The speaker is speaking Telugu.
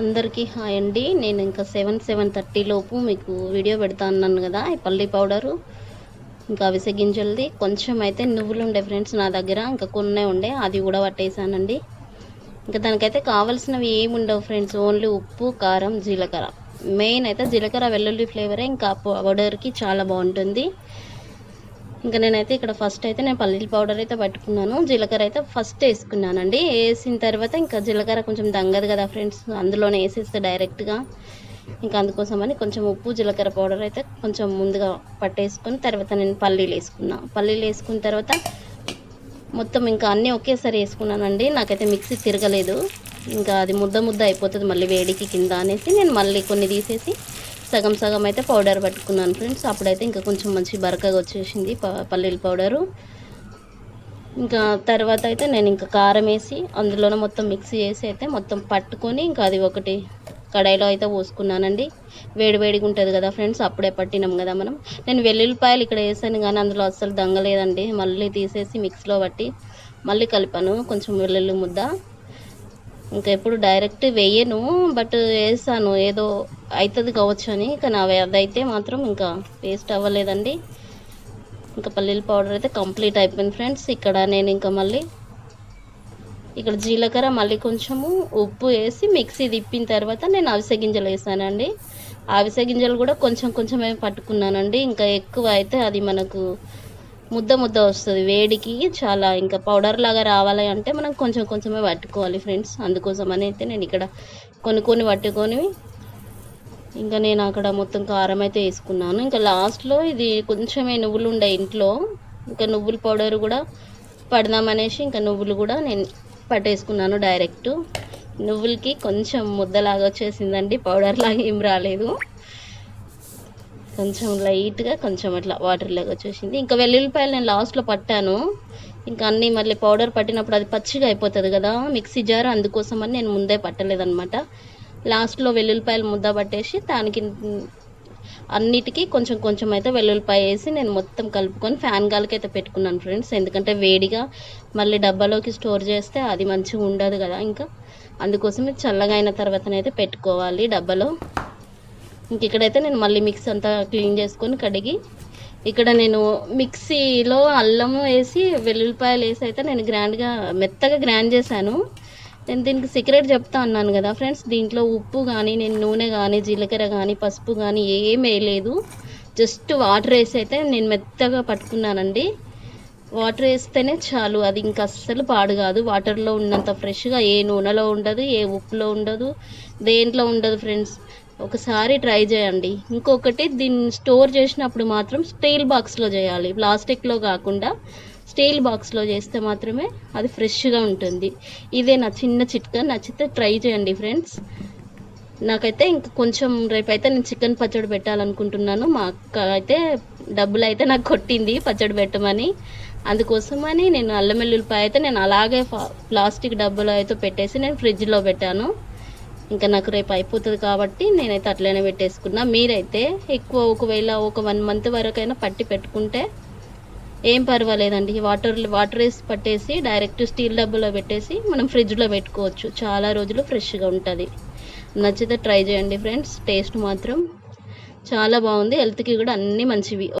అందరికీ హాయ్ అండి. నేను ఇంకా సెవెన్ సెవెన్ థర్టీ లోపు మీకు వీడియో పెడతా అన్నాను కదా ఈ పల్లి పౌడరు ఇంకా అవిసె గింజలది. కొంచెం అయితే నువ్వులు ఉండే ఫ్రెండ్స్ నా దగ్గర ఇంకా కొన్నే ఉండే అది కూడా పట్టేసానండి ఇంకా దానికైతే కావాల్సినవి ఏమి ఉండవు ఫ్రెండ్స్ ఓన్లీ ఉప్పు కారం జీలకర్ర. మెయిన్ అయితే జీలకర్ర వెల్లుల్లి ఫ్లేవరే ఇంకా పౌడర్కి చాలా బాగుంటుంది. ఇంకా నేనైతే ఇక్కడ ఫస్ట్ అయితే నేను పల్లీల పౌడర్ అయితే పట్టుకున్నాను. జీలకర్ర అయితే ఫస్ట్ వేసుకున్నానండి. వేసిన తర్వాత ఇంకా జీలకర్ర కొంచెం దంగదు కదా ఫ్రెండ్స్ అందులోనే వేసేస్తే డైరెక్ట్గా ఇంకా అందుకోసమని కొంచెం ఉప్పు జీలకర్ర పౌడర్ అయితే కొంచెం ముందుగా పట్టేసుకొని తర్వాత నేను పల్లీలు వేసుకున్నా. పల్లీలు వేసుకున్న తర్వాత మొత్తం ఇంకా అన్నీ ఒకేసారి వేసుకున్నానండి. నాకైతే మిక్సీ తిరగలేదు. ఇంకా అది ముద్ద ముద్ద అయిపోతుంది మళ్ళీ వేడికి కింద అనేసి నేను మళ్ళీ కొన్ని తీసేసి సగం సగం అయితే పౌడర్ పట్టుకున్నాను ఫ్రెండ్స్. అప్పుడైతే ఇంకా కొంచెం మంచి బరకగా వచ్చేసింది పల్లీల పౌడరు. ఇంకా తర్వాత అయితే నేను ఇంకా కారం వేసి అందులోనే మొత్తం మిక్స్ చేసి అయితే మొత్తం పట్టుకొని ఇంకా అది ఒకటి కడాయిలో అయితే పోసుకున్నానండి. వేడివేడిగా ఉంటుంది కదా ఫ్రెండ్స్ అప్పుడే పట్టినాం కదా మనం. నేను వెల్లుల్లిపాయలు ఇక్కడ వేసాను కానీ అందులో అస్సలు దంగలేదండి. మళ్ళీ తీసేసి మిక్స్లో పట్టి మళ్ళీ కలిపాను. కొంచెం వెల్లుల్లి ముద్ద. ఇంకా ఎప్పుడు డైరెక్ట్ వేయను బట్ వేసాను. ఏదో అవుతుంది కావచ్చు అని. కానీ అవి అదైతే మాత్రం ఇంకా వేస్ట్ అవ్వలేదండి. ఇంకా పల్లీల పౌడర్ అయితే కంప్లీట్ అయిపోయింది ఫ్రెండ్స్. ఇక్కడ నేను ఇంకా మళ్ళీ ఇక్కడ జీలకర్ర మళ్ళీ కొంచెము ఉప్పు వేసి మిక్సీ తిప్పిన తర్వాత నేను అవిసె గింజలు వేసానండి. అవిసె గింజలు కూడా కొంచెం కొంచెమే పట్టుకున్నానండి. ఇంకా ఎక్కువ అయితే అది మనకు ముద్ద ముద్ద వస్తుంది. వేడికి చాలా ఇంకా పౌడర్ లాగా రావాలి అంటే మనం కొంచెం కొంచెమే పట్టుకోవాలి ఫ్రెండ్స్. అందుకోసం అని అయితే నేను ఇక్కడ కొన్ని కొన్ని పట్టుకొని ఇంకా నేను అక్కడ మొత్తం కారం అయితే వేసుకున్నాను. ఇంకా లాస్ట్లో ఇది కొంచెమే నువ్వులు ఉండే ఇంట్లో. ఇంకా నువ్వుల పౌడర్ కూడా పడదామనేసి ఇంకా నువ్వులు కూడా నేను పట్టేసుకున్నాను డైరెక్ట్. నువ్వులకి కొంచెం ముద్దలాగా వచ్చేసిందండి పౌడర్ లాగా ఏం రాలేదు. కొంచెం లైట్గా కొంచెం అట్లా వాటర్ లాగా వచ్చేసింది. ఇంకా వెల్లుల్లిపాయలు నేను లాస్ట్లో పట్టాను. ఇంకా అన్నీ మళ్ళీ పౌడర్ పట్టినప్పుడు అది పచ్చిగా అయిపోతుంది కదా మిక్సీ జార్ అందుకోసమని నేను ముందే పట్టలేదనమాట లాస్ట్లో వెల్లుల్లిపాయలు ముద్ద పట్టేసి దానికి అన్నిటికీ కొంచెం కొంచెం అయితే వెల్లుల్లిపాయ వేసి నేను మొత్తం కలుపుకొని ఫ్యాన్ గాలికి అయితే పెట్టుకున్నాను ఫ్రెండ్స్. ఎందుకంటే వేడిగా మళ్ళీ డబ్బాలోకి స్టోర్ చేస్తే అది మంచిగా ఉండదు కదా ఇంకా. అందుకోసమే చల్లగా అయిన తర్వాతనైతే పెట్టుకోవాలి డబ్బాలో. ఇంక ఇక్కడైతే నేను మళ్ళీ మిక్స్ అంతా క్లీన్ చేసుకొని కడిగి ఇక్కడ నేను మిక్సీలో అల్లం వేసి వెల్లుల్లిపాయలు వేసి అయితే నేను గ్రాండ్గా మెత్తగా గ్రాండ్ చేశాను. నేను దీనికి సీక్రెట్ చెప్తా అన్నాను కదా ఫ్రెండ్స్ దీంట్లో ఉప్పు కానీ నేను నూనె కానీ జీలకర్ర కానీ పసుపు కానీ ఏం వేయలేదు జస్ట్ వాటర్ వేసి అయితే నేను మెత్తగా పట్టుకున్నానండి. వాటర్ వేస్తేనే చాలు. అది ఇంకా అస్సలు పాడు కాదు. వాటర్లో ఉన్నంత ఫ్రెష్గా ఏ నూనెలో ఉండదు ఏ ఉప్పులో ఉండదు దేంట్లో ఉండదు ఫ్రెండ్స్ ఒకసారి ట్రై చేయండి. ఇంకొకటి దీన్ని స్టోర్ చేసినప్పుడు మాత్రం స్టీల్ బాక్స్లో చేయాలి. ప్లాస్టిక్లో కాకుండా స్టీల్ బాక్స్లో చేస్తే మాత్రమే అది ఫ్రెష్గా ఉంటుంది. ఇదే నా చిన్న చిట్కా నచ్చితే ట్రై చేయండి ఫ్రెండ్స్. నాకైతే ఇంకా కొంచెం రేపైతే నేను చికెన్ పచ్చడి పెట్టాలనుకుంటున్నాను. మా అక్క అయితే డబ్బులు అయితే నాకు కొట్టింది పచ్చడి పెట్టమని. అందుకోసమని నేను అల్లం వెల్లుల్లిపాయ అయితే నేను అలాగే ప్లాస్టిక్ డబ్బులో అయితే పెట్టేసి నేను ఫ్రిడ్జ్లో పెట్టాను. ఇంకా నాకు రేపు అయిపోతుంది కాబట్టి నేనైతే అట్లనే పెట్టేసుకున్నా. మీరైతే ఎక్కువ ఒకవేళ ఒక వన్ మంత్ వరకైనా పట్టి పెట్టుకుంటే ఏం పర్వాలేదండి. వాటర్ వాటర్ వేసి పట్టేసి డైరెక్ట్ స్టీల్ డబ్బులో పెట్టేసి మనం ఫ్రిడ్జ్లో పెట్టుకోవచ్చు. చాలా రోజులు ఫ్రెష్గా ఉంటుంది. నచ్చితే ట్రై చేయండి ఫ్రెండ్స్. టేస్ట్ మాత్రం చాలా బాగుంది. హెల్త్కి కూడా అన్నీ మంచివి.